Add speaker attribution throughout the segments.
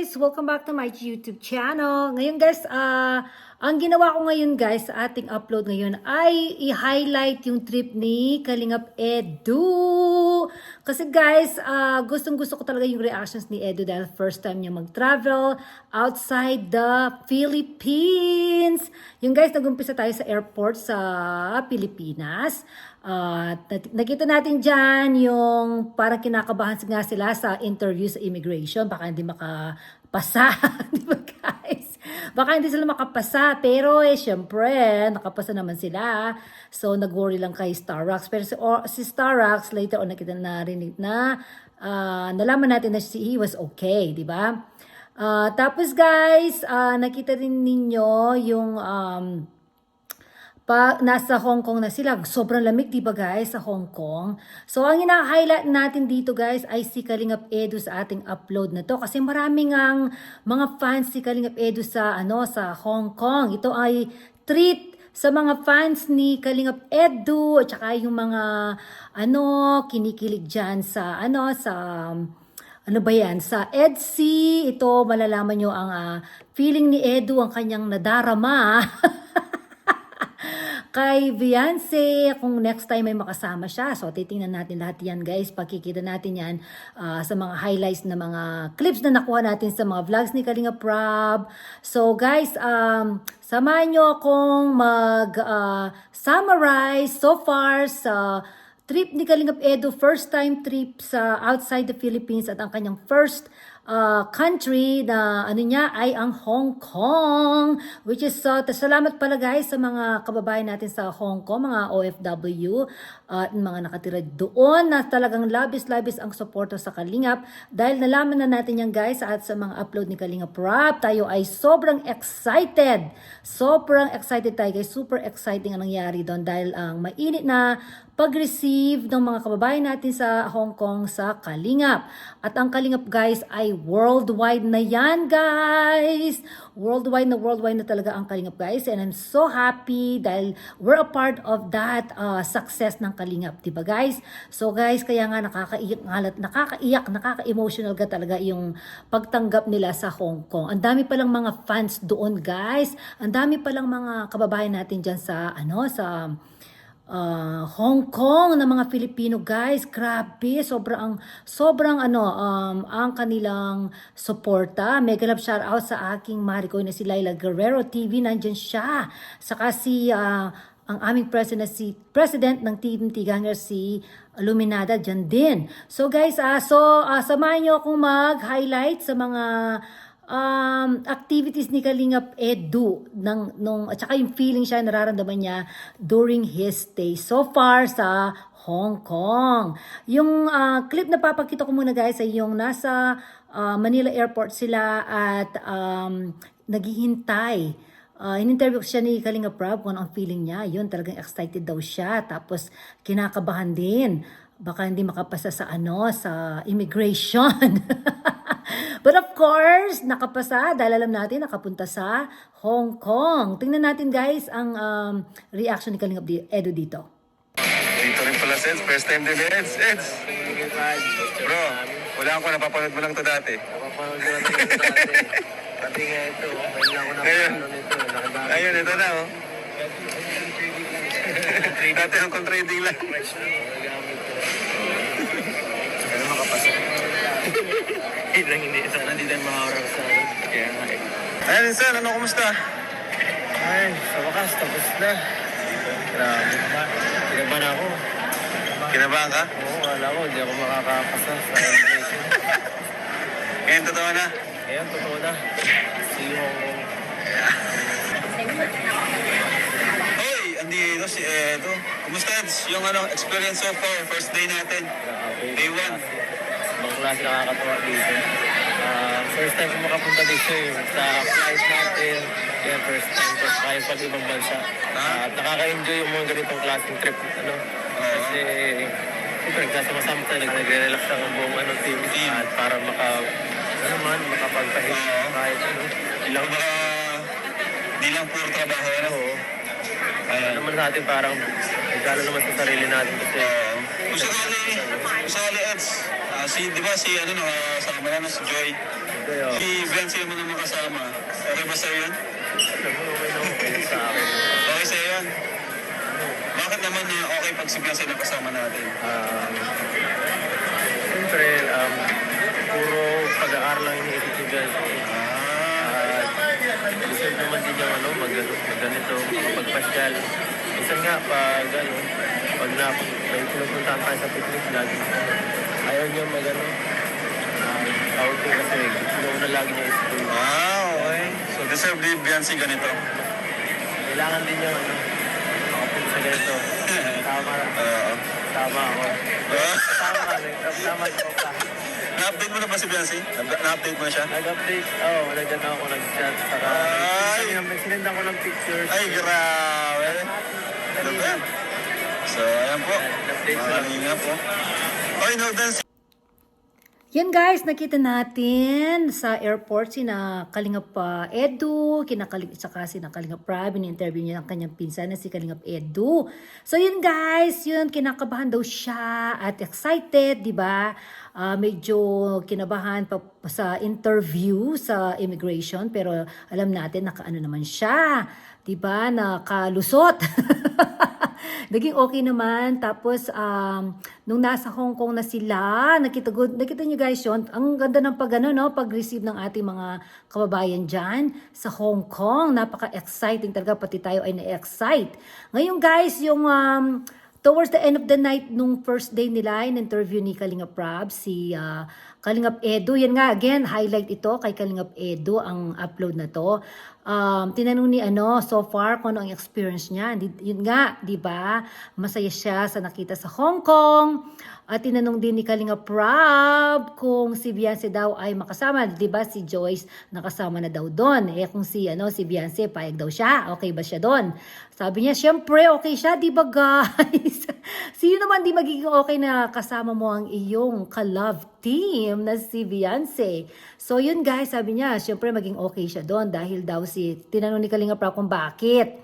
Speaker 1: guys! Welcome back to my YouTube channel. Ngayon guys, ah ang ginawa ko ngayon guys sa ating upload ngayon ay i-highlight yung trip ni Kalingap Edu. Kasi guys, ah gustong gusto ko talaga yung reactions ni Edu dahil first time niya mag-travel outside the Philippines. Yung guys, nag-umpisa tayo sa airport sa Pilipinas. Nat- nakita natin dyan yung parang kinakabahan nga sila sa interview sa immigration. Baka hindi makapasa. Di ba guys? Baka hindi sila makapasa. Pero eh, syempre, nakapasa naman sila. So, nag-worry lang kay Starrocks. Pero si, or, si Starrocks, later on nakita na narinig na ah, nalaman natin na si he was okay. Di ba? Ah, tapos guys, ah, nakita rin ninyo yung um, pa, nasa Hong Kong na sila. Sobrang lamig, di ba guys, sa Hong Kong? So, ang ina-highlight natin dito guys ay si Kalingap Edu sa ating upload na to. Kasi maraming ang mga fans si Kalingap Edu sa, ano, sa Hong Kong. Ito ay treat sa mga fans ni Kalingap Edu at saka yung mga ano kinikilig dyan sa ano sa ano ba yan? Sa EDSI, ito malalaman nyo ang ah, feeling ni Edu, ang kanyang nadarama. kay Beyonce kung next time may makasama siya. So titingnan natin lahat yan guys. Pagkikita natin yan ah, sa mga highlights na mga clips na nakuha natin sa mga vlogs ni Kalinga Prab. So guys, um, samahan nyo akong mag ah, summarize so far sa trip ni Kalingap Edo, first time trip sa outside the Philippines at ang kanyang first uh, country na ano niya ay ang Hong Kong. Which is, uh, salamat pala guys sa mga kababayan natin sa Hong Kong, mga OFW at mga nakatira doon na talagang labis-labis ang suporta sa Kalingap. Dahil nalaman na natin yan guys at sa mga upload ni Kalingap Rap, tayo ay sobrang excited. Sobrang excited tayo guys. Super exciting ang nangyari doon dahil ang mainit na pag-receive ng mga kababayan natin sa Hong Kong sa Kalingap. At ang Kalingap guys ay worldwide na yan guys. Worldwide na worldwide na talaga ang Kalingap guys. And I'm so happy dahil we're a part of that uh, success ng Kalingap. Diba guys? So guys, kaya nga nakakaiyak, ngalat, nakakaiyak, nakaka-emotional ka talaga yung pagtanggap nila sa Hong Kong. Ang dami palang mga fans doon guys. Ang dami palang mga kababayan natin dyan sa, ano, sa uh, Hong Kong na mga Filipino guys. Grabe, sobrang sobrang ano um, ang kanilang suporta. Mega love shout out sa aking Mariko na si Laila Guerrero TV nandiyan siya. Saka si uh, ang aming president si president ng Team Tiganger si Luminada dyan din. So guys, ah so ah, samahan niyo akong mag-highlight sa mga um, activities ni Kalingap Edu ng, nung, at saka yung feeling siya, nararamdaman niya during his stay so far sa Hong Kong. Yung ah, clip na papakita ko muna guys ay yung nasa ah, Manila Airport sila at um, naghihintay. Uh, in-interview siya ni Kalinga Prab kung ano ang feeling niya. Yun, talagang excited daw siya. Tapos, kinakabahan din. Baka hindi makapasa sa ano, sa immigration. But of course, nakapasa dahil alam natin nakapunta sa Hong Kong. Tingnan natin guys ang um, reaction ni Kalingap Edo dito.
Speaker 2: Dito rin pala, Seds. First time din, Eds. Eds. Bro, wala ako napapanood mo lang to dati.
Speaker 3: Napapanood ko lang ito dati. Pati nga ito, ngayon lang ako napapanood nito. Nakadami.
Speaker 2: Ayun, ito na, oh. Dati ang trading lang.
Speaker 3: Nagamit ko.
Speaker 2: Ano makapasa?
Speaker 3: Hindi lang hindi. Sana hindi tayo makaharap sa ano.
Speaker 2: Kaya nga eh. Ayan, Insan, ano, kumusta?
Speaker 3: Ay, sa wakas, tapos na.
Speaker 2: Grabe.
Speaker 3: Kinabahan ako.
Speaker 2: Kinabahan ka?
Speaker 3: Oo, wala ko. Hindi ako makakapasa sa immigration.
Speaker 2: Ngayon, totoo na.
Speaker 3: Ngayon, totoo na. See you Hong Kong.
Speaker 2: Hoy, andito si Edo. Kumusta, Eds? Yung ano, experience so far, first day natin.
Speaker 3: Grabe.
Speaker 2: Day one.
Speaker 3: Ibang klase nakakatawa dito. Ah, first time ko makapunta dito eh. Sa flight natin. Yan, first time ko kaya pag ibang bansa. At nakaka-enjoy yung mga ganitong klaseng trip. Ano? Kasi, siyempre, kasama-sama tayo. Nagre-relax lang ang buong ano, team. At para maka, ano man, makapagpahinga kahit ano. Ilang
Speaker 2: Baka, di lang puro trabaho, ano? Ayan.
Speaker 3: ano naman sa atin parang nagkala naman sa sarili natin kasi.
Speaker 2: Kung sakali, kung sakali, Eds, ah, si, di ba si, ano, nakasama na, si Joy. Si Vince yung mga makasama. Okay ba sa'yo yun?
Speaker 3: okay na
Speaker 2: sa'yo yun? Bakit naman niya okay pag si Vince yung nakasama natin?
Speaker 3: Um, Siyempre, um, puro pag-aaral lang ni Beyonce.
Speaker 2: Ah,
Speaker 3: At deserve naman din yung ano, mag, mag ganito, pagpasyal. Minsan nga, pag ano, pag na, may pinupuntahan tayo sa picnic, lagi, ayaw niya mag ano, um, outing kasi sinuuna lagi niya school.
Speaker 2: ah, okay. So deserve ni Beyonce ganito.
Speaker 3: Kailangan din yung ano, makapunta sa ganito. Tama,
Speaker 2: Oo.
Speaker 3: tama ako. Tama ka, tama ikaw ka.
Speaker 2: Na-update mo na ba si? Na- Na-update mo na siya?
Speaker 3: Nag-update, oo, oh, nagano ako nag-chat. Saka,
Speaker 2: Ay!
Speaker 3: sinendan ko ng pictures.
Speaker 2: Ay, grabe.
Speaker 3: Kanina.
Speaker 2: So, ayan po.
Speaker 3: Update ko lang.
Speaker 2: Maraming nga po. Oy, no dance.
Speaker 1: Yan guys, nakita natin sa airport sina Kalingap uh, Edu, kinakaling saka sina Kalingap Prab, in-interview niya ang kanyang pinsan na si Kalingap Edu. So yun guys, yun kinakabahan daw siya at excited, 'di ba? Ah, medyo kinabahan pa sa interview sa immigration pero alam natin nakaano naman siya, 'di ba? Nakalusot. Naging okay naman. Tapos, um, nung nasa Hong Kong na sila, nakita, go- nakita nyo guys yun, ang ganda ng pag, ano, no, pag-receive ng ating mga kababayan dyan sa Hong Kong. Napaka-exciting talaga, pati tayo ay na-excite. Ngayon guys, yung um, towards the end of the night, nung first day nila, in interview ni Kalinga Prab, si ah, Kalingap Edu, yan nga, again, highlight ito kay Kalingap Edu, ang upload na to. Um, tinanong ni ano, so far, kung ano ang experience niya. Yun nga, di ba? Masaya siya sa nakita sa Hong Kong. At tinanong din ni Kalinga Prab kung si Beyonce daw ay makasama. Di ba si Joyce nakasama na daw doon. Eh kung si, ano, si Beyonce, payag daw siya. Okay ba siya doon? Sabi niya, syempre, okay siya, di ba guys? Sino naman di magiging okay na kasama mo ang iyong ka-love team na si Beyonce? So yun guys, sabi niya, syempre maging okay siya doon dahil daw si, tinanong ni Kalinga Prab kung bakit.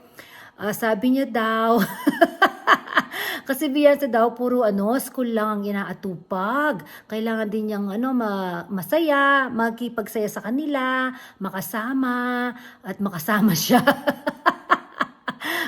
Speaker 1: Ah, sabi niya daw, kasi Beyonce daw puro ano, school lang ang inaatupag. Kailangan din niyang ano ma- masaya, makipagsaya sa kanila, makasama at makasama siya.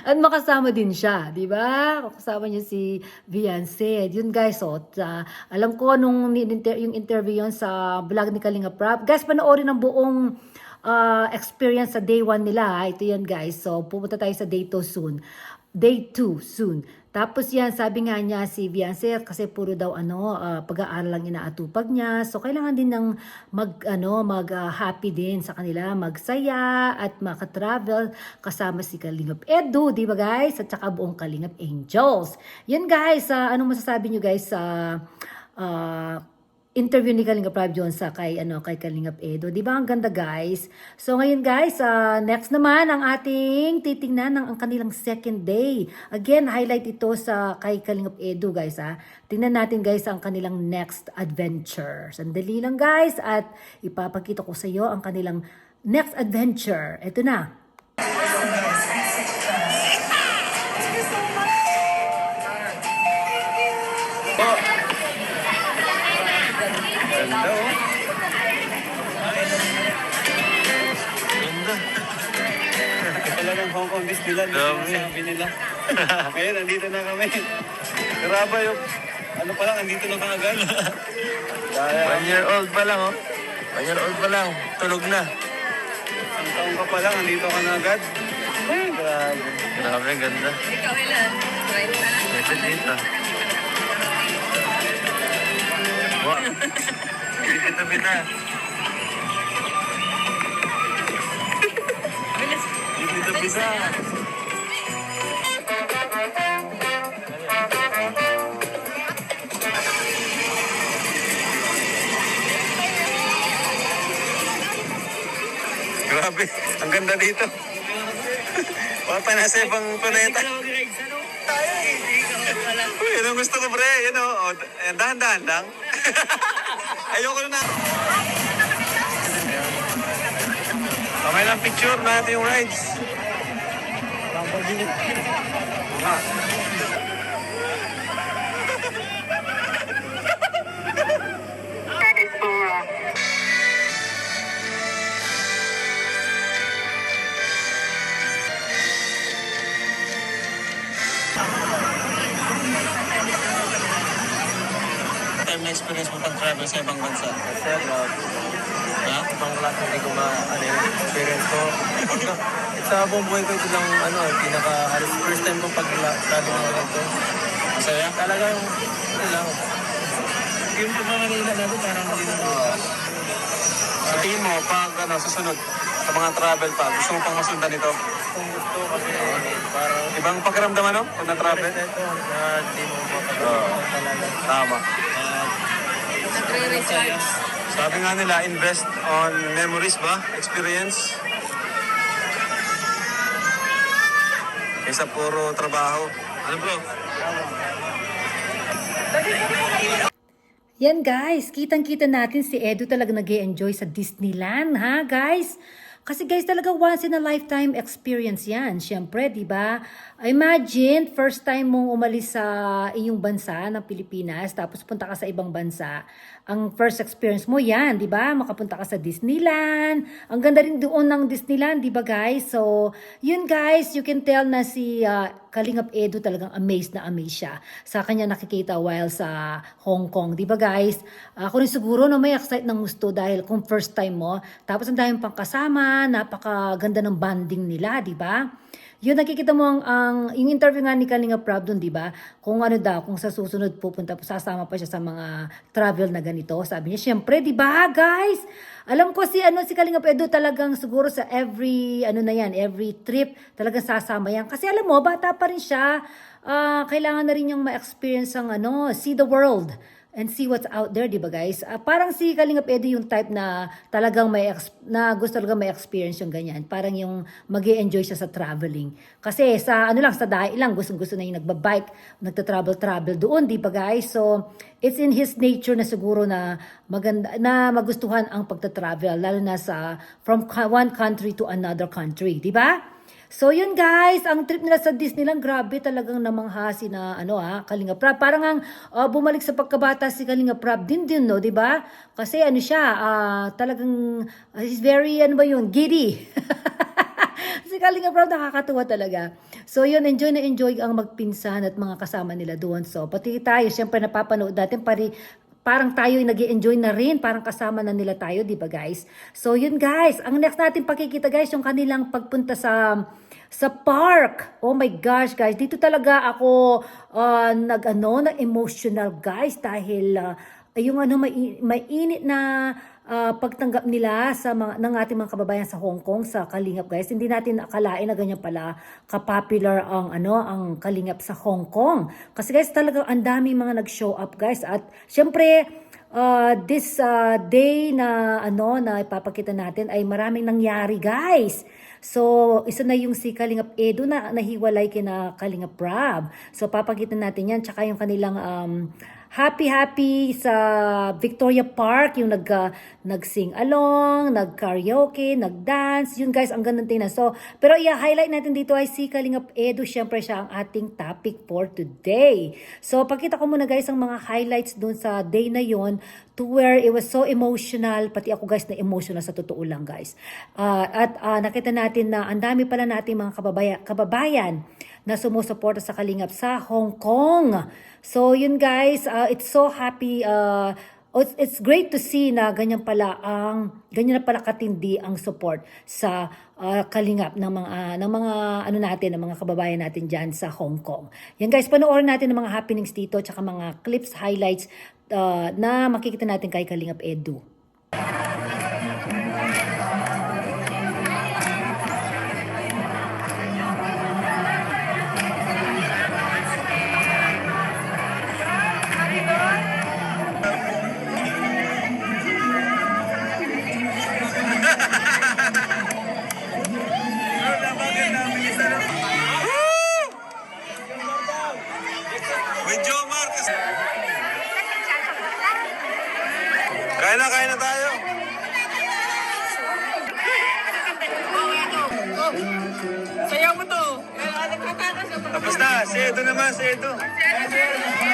Speaker 1: At makasama din siya, di ba? Kasama niya si Beyonce. Yun guys, so, uh, alam ko nung yung interview yun sa vlog ni Kalinga Prab. Guys, panoorin ang buong uh, experience sa day 1 nila. Ito yan guys. So, pupunta tayo sa day 2 soon. Day 2 soon. Tapos yan, sabi nga niya si Beyonce kasi puro daw ano, ah, pag-aaral lang inaatupag niya. So kailangan din ng mag ano, mag ah, happy din sa kanila, magsaya at maka-travel kasama si Kalingap Edu, di ba guys? At saka buong Kalingap Angels. Yan guys, ah, anong masasabi niyo guys sa ah, interview ni Kalinga Prab John sa kay ano kay Kalingap Edo. 'Di ba ang ganda guys? So ngayon guys, ah, next naman ang ating titingnan ng ang kanilang second day. Again, highlight ito sa kay Kalingap Edo guys ah. Tingnan natin guys ang kanilang next adventure. Sandali lang guys at ipapakita ko sa iyo ang kanilang next adventure. Ito na.
Speaker 2: Kong Disneyland.
Speaker 3: Dami.
Speaker 2: Sabi nila. Ngayon, nandito na kami. Grabe yung... Ano pa lang, andito na kaagad. Kaya,
Speaker 3: One year old pa lang, oh. One year old pa lang. Tulog na.
Speaker 2: ang taong ka pa lang, andito ka na agad. Grabe.
Speaker 3: Grabe, ganda.
Speaker 4: Ikaw ilan? Right na.
Speaker 3: Ito dito. Wow. Dito bita.
Speaker 2: Dito bisa. Ang ganda dito. Wala pa nasa ibang planeta. Uy, yun ang gusto ko, pre. Yun o, oh, eh, dahan-dahan lang. Ayoko na. Okay lang picture natin yung rides. Time experience mo pag-travel sa ibang bansa.
Speaker 3: Kasi grabe.
Speaker 2: Ha?
Speaker 3: Ibang klase hindi ko ma, ano yung experience ko. Sa buong buhay ko, ito lang, ano, pinaka, halos first time kong pag-travel ng ganito.
Speaker 2: Masaya?
Speaker 3: Talagang, ano lang, yung mga Manila natin, parang hindi na
Speaker 2: Sa tingin mo, pag ano, susunod, sa mga travel pa, gusto mo pang masundan ito?
Speaker 3: kung gusto kasi, parang,
Speaker 2: Ibang pakiramdam ano, pag na-travel?
Speaker 3: Ito, na hindi mo makakalimutan talaga.
Speaker 2: Tama.
Speaker 4: Nagre-recharge.
Speaker 2: Sabi nga nila, invest on memories ba? Experience? Kaysa puro trabaho. Ano bro?
Speaker 1: Yan guys, kitang-kita natin si Edu talaga nag enjoy sa Disneyland, ha guys? Kasi guys, talaga once in a lifetime experience yan. Siyempre, di ba? Imagine, first time mong umalis sa iyong bansa ng Pilipinas, tapos punta ka sa ibang bansa. Ang first experience mo yan, di ba? Makapunta ka sa Disneyland. Ang ganda rin doon ng Disneyland, di ba guys? So, yun guys, you can tell na si uh, Kalingap Edu talagang amazed na amazed siya sa kanya nakikita while sa Hong Kong. Di ba guys? Ako rin siguro na may excite ng gusto dahil kung first time mo, tapos ang daming pang kasama, napakaganda ng bonding nila, di ba? Yun, nakikita mo ang, ang yung interview nga ni Kalinga Prab doon, di ba? Kung ano daw, kung sa susunod pupunta, sasama pa siya sa mga travel na ganito. Sabi niya, syempre, di ba, guys? Alam ko si ano si Kalinga Edu talagang siguro sa every ano na yan, every trip talagang sasama yan. Kasi alam mo, bata pa rin siya. ah, kailangan na rin niyang ma-experience ang ano, see the world and see what's out there, di ba guys? Ah, parang si Kalingap Edu yung type na talagang may na gusto talaga may experience yung ganyan. Parang yung mag enjoy siya sa traveling. Kasi sa ano lang, sa dahi lang, gustong-gusto na yung nagbabike, nagta-travel-travel doon, di ba guys? So, it's in his nature na siguro na maganda na magustuhan ang pagta-travel lalo na sa from one country to another country, di ba? So yun guys, ang trip nila sa Disneyland, grabe talagang namangha si na ano ah, Kalinga Prab. Parang ang ah, bumalik sa pagkabata si Kalinga Prab din din no, 'di ba? Kasi ano siya, ah, talagang ah, he's very ano ba yun, giddy. si Kalinga Prab nakakatuwa talaga. So yun, enjoy na enjoy ang magpinsan at mga kasama nila doon. So pati tayo, syempre napapanood natin pari parang tayo nag enjoy na rin, parang kasama na nila tayo, di ba guys? So yun guys, ang next natin pakikita guys, yung kanilang pagpunta sa sa park. Oh my gosh guys, dito talaga ako uh, nag ano, na emotional guys dahil uh, yung ano mai, mainit na uh, pagtanggap nila sa mga ng ating mga kababayan sa Hong Kong sa Kalingap guys. Hindi natin akalain na ganyan pala ka-popular ang ano ang Kalingap sa Hong Kong. Kasi guys talagang ang dami mga nag-show up guys at syempre uh, this uh, day na ano na ipapakita natin ay maraming nangyari guys. So, isa na yung si Kalingap Edu na nahiwalay kina Kalingap Rab. So, papakita natin yan. Tsaka yung kanilang um, happy-happy sa Victoria Park, yung nag, uh, nag-sing along, nag-karaoke, nag-dance. Yun guys, ang gandang tingnan. So, pero i-highlight natin dito ay si Kalingap Edu. Siyempre siya ang ating topic for today. So, pakita ko muna guys ang mga highlights dun sa day na yon to where it was so emotional. Pati ako guys na emotional sa totoo lang guys. Uh, at uh, nakita natin na ang dami pala nating mga kababaya, kababayan na sumusuporta sa Kalingap sa Hong Kong. So yun guys, uh, it's so happy uh, it's, great to see na ganyan pala ang ganyan na pala katindi ang support sa uh, kalingap ng mga uh, ng mga ano natin ng mga kababayan natin diyan sa Hong Kong. Yan guys, panoorin natin ng mga happenings dito tsaka mga clips, highlights uh, na makikita natin kay Kalingap Edu.
Speaker 2: Kaya na, kaya na tayo.
Speaker 4: Sayaw mo to. Eh,
Speaker 2: Tapos na, si Edo naman, si Edo.
Speaker 5: Kailan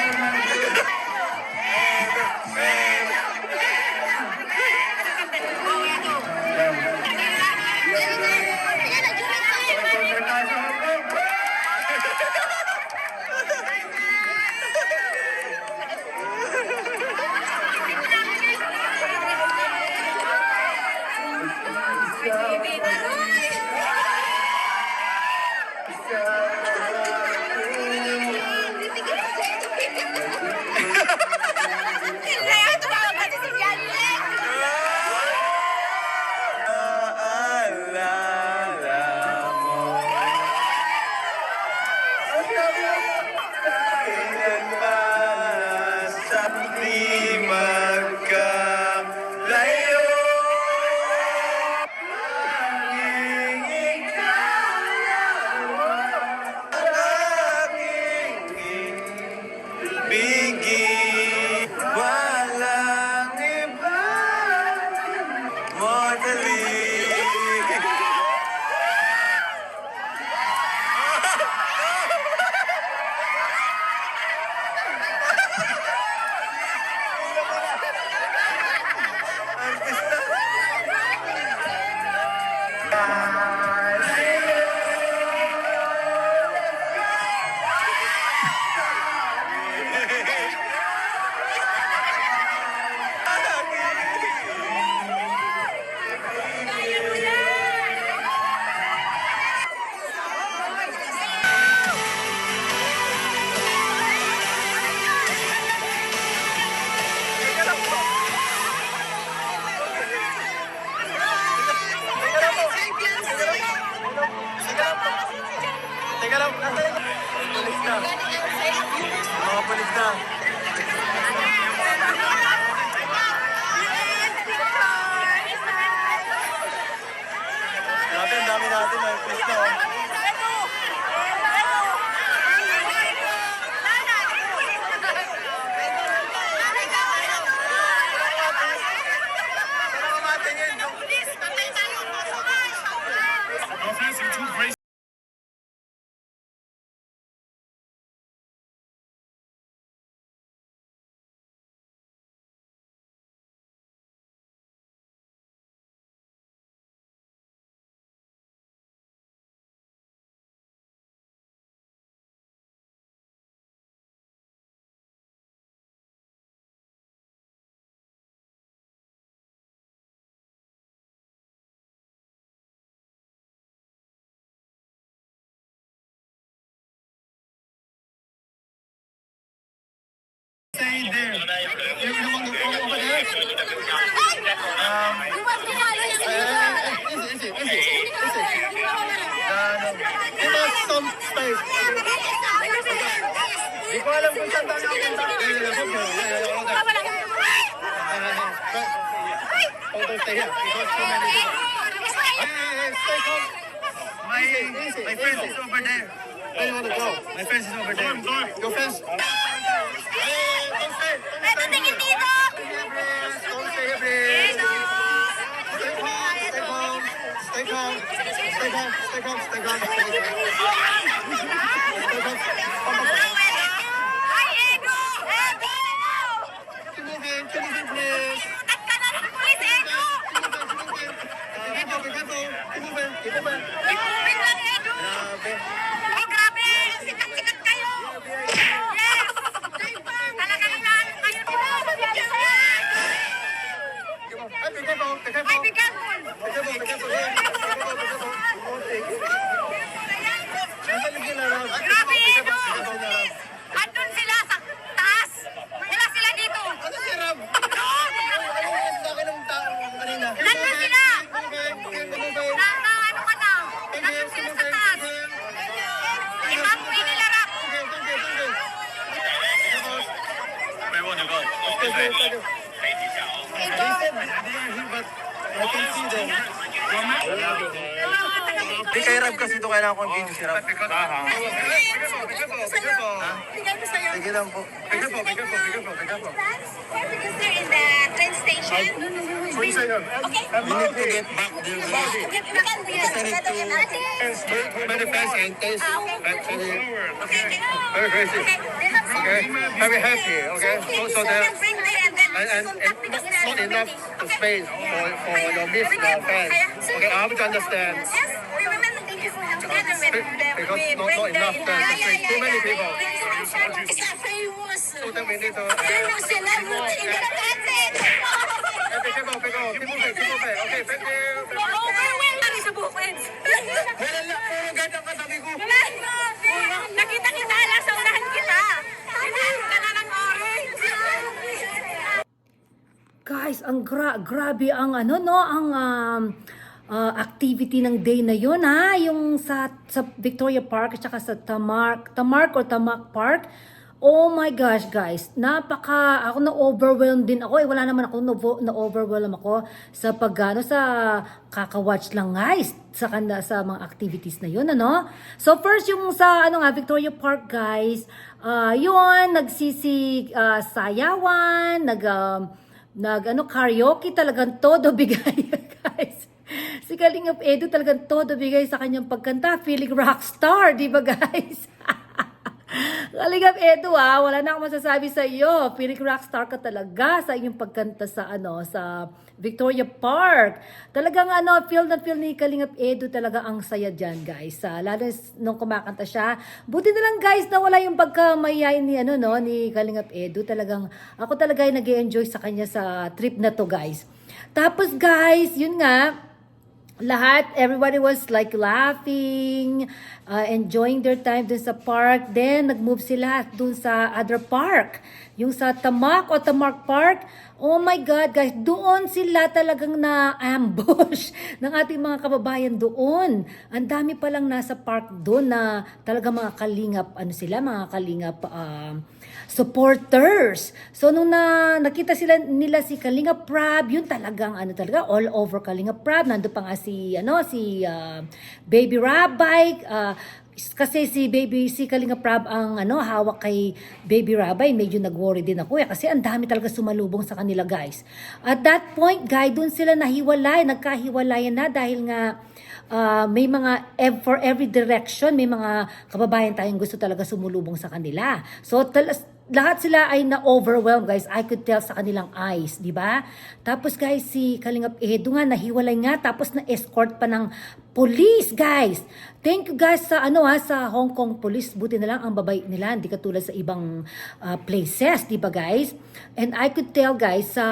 Speaker 5: here stay calm. Stay. Please. Stay calm, stay calm, stay calm, stay calm, stay calm, stay calm, stay calm.
Speaker 6: Dito ba? Dito
Speaker 5: ba? Grabe. Rab kasi ito kailangan kong video si Rab. Sige lang po. Sige po, sige po, sige po, sige po.
Speaker 6: Because they're in the train station. Okay.
Speaker 5: We need to get back there.
Speaker 6: We can be
Speaker 5: Manifest and taste actually
Speaker 6: Okay,
Speaker 5: very crazy.
Speaker 6: Okay.
Speaker 5: Okay, very happy. Okay, so, so there
Speaker 6: can and
Speaker 5: and, and,
Speaker 6: because
Speaker 5: not enough space for, for your miss the fans. Okay, I have to understand.
Speaker 6: Yes, we women thank you for together with them.
Speaker 5: Because not-
Speaker 6: bring
Speaker 5: not
Speaker 6: them
Speaker 5: enough
Speaker 6: in.
Speaker 5: time to
Speaker 6: Yeah, yeah,
Speaker 5: bring too
Speaker 6: yeah,
Speaker 5: many
Speaker 6: yeah.
Speaker 5: people.
Speaker 6: It's a famous.
Speaker 5: So then we need to.
Speaker 6: Famous celebrity in the country.
Speaker 5: Okay, pick up, pick up. Keep moving, keep moving. Okay, thank you.
Speaker 6: Overwhelmed kami sa bukid.
Speaker 5: Wala lang, puro ganda ka sabi ko.
Speaker 6: Nakita kita lang sa unahan kita. Hinahan ka na ng orange.
Speaker 1: Guys, ang gra- grabe ang ano no, ang um, uh, activity ng day na yun ha, yung sa, sa Victoria Park at saka sa Tamark, Tamark or Tamak Park. Oh my gosh, guys. Napaka, ako na-overwhelm din ako. Eh, wala naman ako, na- na-overwhelm ako sa pagano sa kakawatch lang, guys. Sa, kanda, sa mga activities na yun, ano? So, first, yung sa, ano nga, Victoria Park, guys. ah yun, nagsisi ah, sayawan, nag, um, nag, ano, karaoke, talagang todo bigay, guys. Si Kalingap Edu talagang todo bigay sa kanyang pagkanta. Feeling rockstar, di ba, guys? Kalingap Edu ah, wala na akong masasabi sa iyo. Feeling rockstar ka talaga sa inyong pagkanta sa ano sa Victoria Park. Talagang ano, feel na feel ni Kalingap Edu talaga ang saya diyan, guys. Ah, lalo nung kumakanta siya. Buti na lang guys na wala yung pagkamayayin ni ano no ni Kalingap Edu. Talagang ako talaga ay nag-enjoy sa kanya sa trip na to, guys. Tapos guys, yun nga, lahat, everybody was like laughing, uh, enjoying their time dun sa park. Then, nag-move sila dun sa other park. Yung sa Tamak o Tamark Park. Oh my God, guys, doon sila talagang na-ambush ng ating mga kababayan doon. Ang dami palang nasa park doon na talaga mga kalingap, ano sila, mga kalingap, um, supporters. So nung na nakita sila nila si Kalinga Prab, yun talagang ano talaga all over Kalinga Prab. Nando pa nga si ano si ah, Baby Rabbi ah, kasi si baby si Kalinga Prab ang ano hawak kay Baby Rabbi medyo nag-worry din ako eh kasi ang dami talaga sumalubong sa kanila guys at that point guys doon sila nahiwalay nagkahiwalayan na dahil nga ah, may mga for every direction may mga kababayan tayong gusto talaga sumulubong sa kanila so tal- lahat sila ay na-overwhelm, guys. I could tell sa kanilang eyes, di ba? Tapos, guys, si Kalingap Edo nga, nahiwalay nga, tapos na-escort pa ng police, guys. Thank you, guys, sa ano ha, sa Hong Kong police. Buti na lang ang babay nila, hindi katulad sa ibang ah, places, di ba, guys? And I could tell, guys, sa,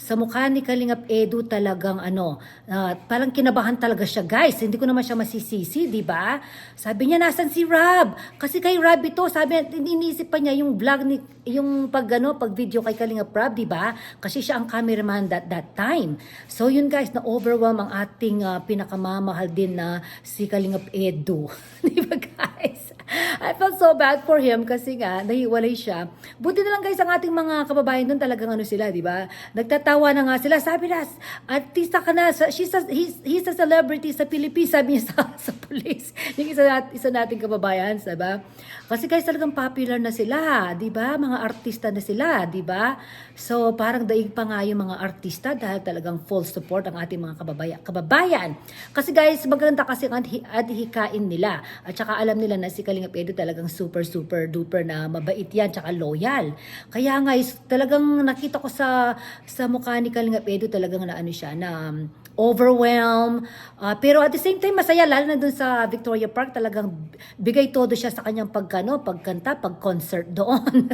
Speaker 1: sa mukha ni Kalingap Edo talagang ano, ah, parang kinabahan talaga siya, guys. Hindi ko naman siya masisisi, di ba? Sabi niya, nasan si Rob? Kasi kay Rob ito, sabi iniisip pa niya yung vlog ni, yung pag, ano, pag video kay Kalinga Rob, di ba? Kasi siya ang cameraman that, that time. So yun guys, na-overwhelm ang ating ah, pinakamamahal din na si Kalingap Edu. di ba guys? I felt so bad for him kasi nga, nahiwalay siya. Buti na lang guys, ang ating mga kababayan doon talagang ano sila, di ba? Nagtatawa na nga sila. Sabi na, artista ka na. She's a, he's, he's a celebrity sa Philippines, sabi niya sa, sa police. Yung isa, isa nating kababayan, di ba? Kasi guys, talagang popular na sila, di ba? Mga artista na sila, di ba? So, parang daig pa nga yung mga artista dahil talagang full support ang ating mga kababaya, kababayan. Kasi guys, maganda kasi ang adhi- adhikain nila. At saka alam nila na si Kalingap Edo talagang super, super duper na mabait yan, tsaka loyal. Kaya guys, talagang nakita ko sa sa mukha ni Kalingap Edo talagang na ano siya, na um, overwhelm. Ah, pero at the same time, masaya, lalo na dun sa Victoria Park, talagang bigay todo siya sa kanyang pagkano, pagkanta, pag-concert doon.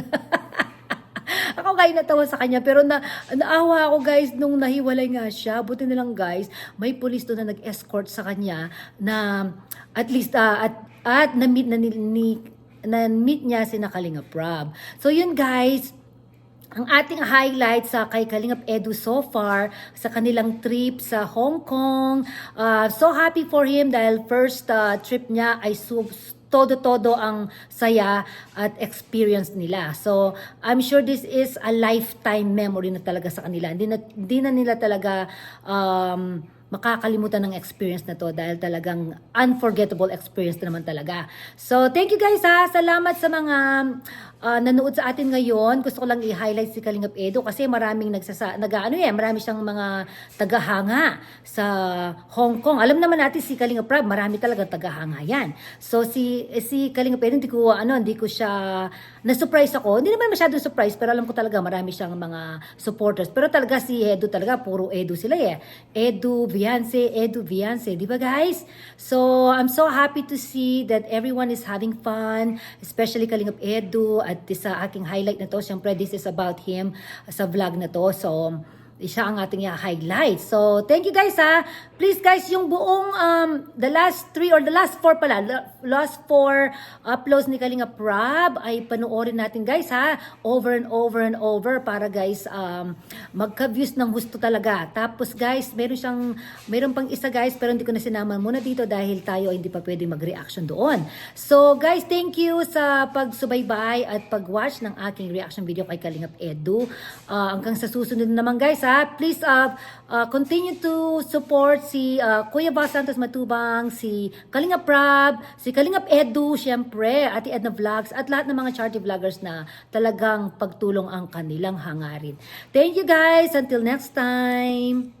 Speaker 1: ako kayo natawa sa kanya pero na naawa ako guys nung nahiwalay nga siya buti na lang guys may pulis doon na nag-escort sa kanya na at least ah, at at na-meet na ni, ni na-meet niya si Nakalinga Prab so yun guys ang ating highlight sa kay Kalingap Edu so far sa kanilang trip sa Hong Kong. Uh, so happy for him dahil first uh, trip niya ay su- todo-todo ang saya at experience nila. So, I'm sure this is a lifetime memory na talaga sa kanila. Hindi na, hindi na nila talaga um, makakalimutan ng experience na to dahil talagang unforgettable experience na naman talaga. So, thank you guys ha. Salamat sa mga uh, nanood sa atin ngayon. Gusto ko lang i-highlight si Kalingap Edo kasi maraming nagsasa nag-ano eh, marami siyang mga tagahanga sa Hong Kong. Alam naman natin si Kalingap Prab, marami talaga tagahanga yan. So si si Kalingap Edo hindi ko ano, hindi ko siya na-surprise ako. Hindi naman masyadong surprise pero alam ko talaga marami siyang mga supporters. Pero talaga si Edo talaga puro Edo sila eh. Edo Viance, Edo Viance, di ba guys? So I'm so happy to see that everyone is having fun, especially Kalingap Edo at sa aking highlight na to, syempre this is about him sa vlog na to. So siya ang ating i-highlight. So, thank you guys ha. Please guys, yung buong um, the last three or the last four pala, la- last four uploads ni Kalinga Prab ay panoorin natin guys ha. Over and over and over para guys um, magka-views ng gusto talaga. Tapos guys, meron siyang, meron pang isa guys pero hindi ko na sinama muna dito dahil tayo ay hindi pa pwede mag-reaction doon. So guys, thank you sa pagsubaybay at pag-watch ng aking reaction video kay Kalingap Edu. Uh, hanggang sa susunod naman guys ha, please uh, uh, continue to support si uh, Kuya Boss Santos Matubang, si Kalingap Prab, si Kalingap Edu, syempre, Ate Edna Vlogs, at lahat ng mga charity vloggers na talagang pagtulong ang kanilang hangarin. Thank you guys! Until next time!